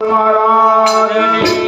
મહારાજની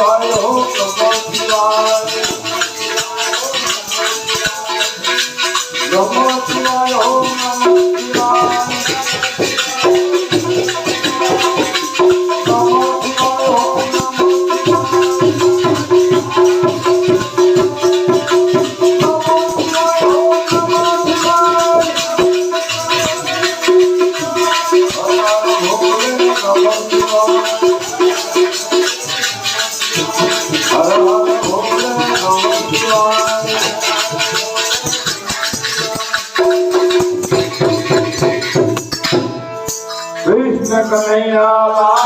জয় হোক শিবায় নম শিবায় হোক নম Kanaiya Lala